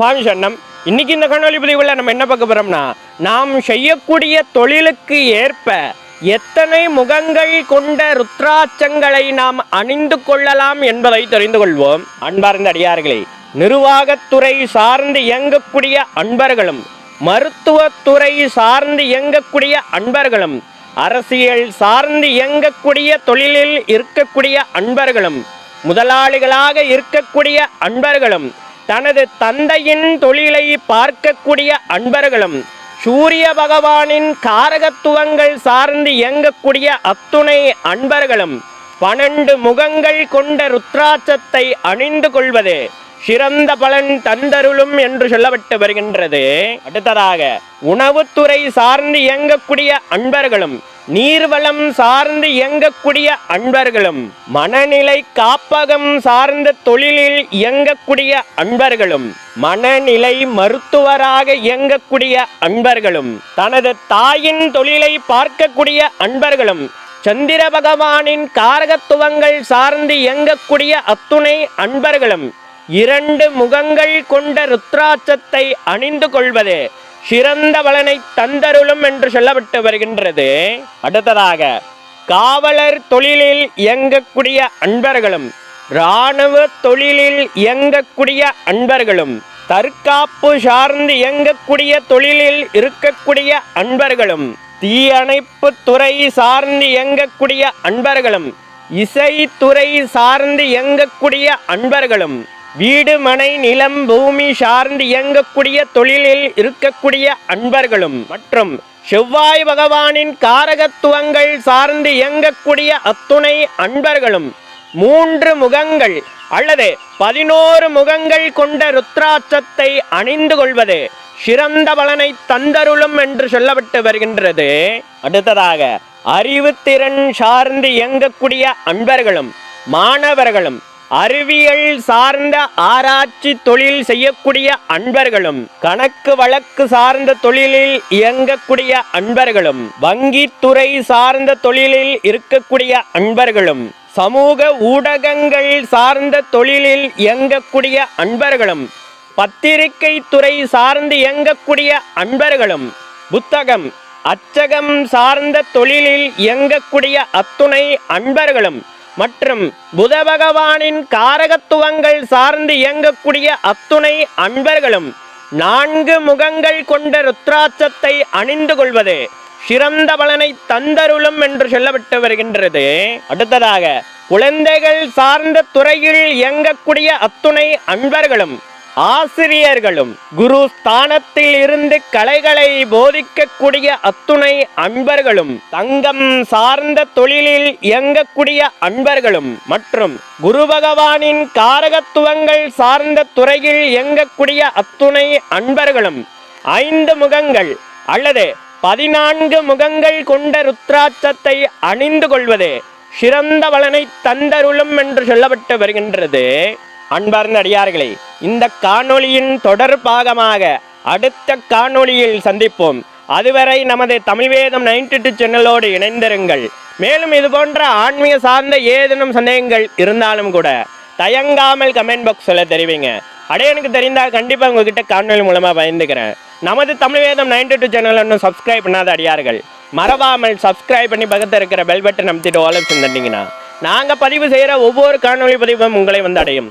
சுவாமி சொன்னம் இன்னைக்கு இந்த காணொலி பதிவுல நம்ம என்ன பார்க்க போறோம்னா நாம் செய்யக்கூடிய தொழிலுக்கு ஏற்ப எத்தனை முகங்கள் கொண்ட ருத்ராட்சங்களை நாம் அணிந்து கொள்ளலாம் என்பதை தெரிந்து கொள்வோம். அன்பார்ந்த அடியார்களே நிர்வாகத்துறை சார்ந்து இயங்கக்கூடிய அன்பர்களும் மருத்துவத்துறை சார்ந்து இயங்கக்கூடிய அன்பர்களும் அரசியல் சார்ந்து இயங்கக்கூடிய தொழிலில் இருக்கக்கூடிய அன்பர்களும் முதலாளிகளாக இருக்கக்கூடிய அன்பர்களும் தனது தந்தையின் தொழிலை பார்க்கக்கூடிய அன்பர்களும் சூரிய பகவானின் காரகத்துவங்கள் சார்ந்து இயங்கக்கூடிய அத்துணை அன்பர்களும் பன்னெண்டு முகங்கள் கொண்ட ருத்ராட்சத்தை அணிந்து கொள்வது சிறந்த பலன் தந்தருளும் என்று சொல்லப்பட்டு வருகின்றது. அடுத்ததாக உணவுத்துறை சார்ந்து இயங்கக்கூடிய அன்பர்களும் நீர்வளம் சார்ந்து இயங்கக்கூடிய அன்பர்களும் மனநிலை காப்பகம் சார்ந்த தொழிலில் இயங்கக்கூடிய அன்பர்களும் மனநிலை மருத்துவராக இயங்கக்கூடிய அன்பர்களும் தனது தாயின் தொழிலை பார்க்கக்கூடிய அன்பர்களும் சந்திர பகவானின் காரகத்துவங்கள் சார்ந்து இயங்கக்கூடிய அத்துணை அன்பர்களும் இரண்டு முகங்கள் கொண்ட ருத்ராட்சத்தை அணிந்து கொள்வது சிறந்த பலனை தந்தருளும் என்று சொல்லப்பட்டு வருகின்றது. அடுத்ததாக காவலர் தொழிலில் இயங்கக்கூடிய அன்பர்களும் இராணுவ தொழிலில் இயங்கக்கூடிய அன்பர்களும் தற்காப்பு சார்ந்து இயங்கக்கூடிய தொழிலில் இருக்கக்கூடிய அன்பர்களும் தீயணைப்பு துறை சார்ந்து இயங்கக்கூடிய அன்பர்களும் இசைத்துறை சார்ந்து இயங்கக்கூடிய அன்பர்களும் வீடு மனை நிலம் பூமி சார்ந்து இயங்கக்கூடிய தொழிலில் இருக்கக்கூடிய அன்பர்களும் மற்றும் செவ்வாய் பகவானின் காரகத்துவங்கள் சார்ந்து இயங்கக்கூடிய அத்துணை அன்பர்களும் மூன்று முகங்கள் அல்லது பதினோரு முகங்கள் கொண்ட ருத்ராட்சத்தை அணிந்து கொள்வது சிறந்த பலனை தந்தருளும் என்று சொல்லப்பட்டு வருகின்றது. அடுத்ததாக அறிவுத்திறன் சார்ந்து இயங்கக்கூடிய அன்பர்களும் மாணவர்களும் அறிவியல் சார்ந்த ஆராய்ச்சி தொழில் செய்யக்கூடிய அன்பர்களும் கணக்கு வழக்கு சார்ந்த தொழிலில் இயங்கக்கூடிய அன்பர்களும் வங்கித்துறை சார்ந்த தொழிலில் இருக்கக்கூடிய அன்பர்களும் சமூக ஊடகங்கள் சார்ந்த தொழிலில் இயங்கக்கூடிய அன்பர்களும் பத்திரிகை துறை சார்ந்து இயங்கக்கூடிய அன்பர்களும் புத்தகம் அச்சகம் சார்ந்த தொழிலில் இயங்கக்கூடிய அத்துணை அன்பர்களும் மற்றும் புத பகவானின் காரகத்துவங்கள் சார்ந்து இயங்கக்கூடிய அத்துணை அன்பர்களும் நான்கு முகங்கள் கொண்ட ருத்ராட்சத்தை அணிந்து கொள்வது சிறந்த பலனை தந்தருளும் என்று சொல்லப்பட்டு வருகின்றது. அடுத்ததாக குழந்தைகள் சார்ந்த துறையில் இயங்கக்கூடிய அத்துணை அன்பர்களும் ஆசிரியர்களும் குரு ஸ்தானத்தில் இருந்து கலைகளை போதிக்கக்கூடிய அத்துணை அன்பர்களும் தங்கம் சார்ந்த தொழிலில் இயங்கக்கூடிய அன்பர்களும் மற்றும் குரு பகவானின் காரகத்துவங்கள் சார்ந்த துறையில் இயங்கக்கூடிய அத்துணை அன்பர்களும் ஐந்து முகங்கள் அல்லது பதினான்கு முகங்கள் கொண்ட ருத்ராட்சத்தை அணிந்து கொள்வது சிறந்த பலனை தந்தருளும் என்று சொல்லப்பட்டு வருகின்றது. அன்பார்ந்த அடியார்களே இந்த காணொளியின் தொடர் பாகமாக அடுத்த காணொளியில் சந்திப்போம். அதுவரை நமது தமிழ் வேதம் நைன்டி டூ சேனலோடு இணைந்திருங்கள். மேலும் இது போன்ற ஆன்மீக சார்ந்த ஏதேனும் சந்தேகங்கள் இருந்தாலும் கூட தயங்காமல் கமெண்ட் பாக்ஸில் தெரிவிங்க. அடைய எனக்கு தெரிந்தால் கண்டிப்பாக உங்ககிட்ட காணொலி மூலமாக பயந்துக்கிறேன். நமது Tamil Vedam ninety two channel இன்னும் சப்ஸ்கிரைப் பண்ணாத அடியார்கள் மறவாமல் சப்ஸ்கிரைப் பண்ணி பக்கத்தில் இருக்கிற பெல் பட்டன் அமைத்திட்டு ஓலப்ஸ் தண்டிங்கன்னா நாங்கள் பதிவு செய்கிற ஒவ்வொரு காணொளி பதிவும் உங்களை வந்து அடையும்.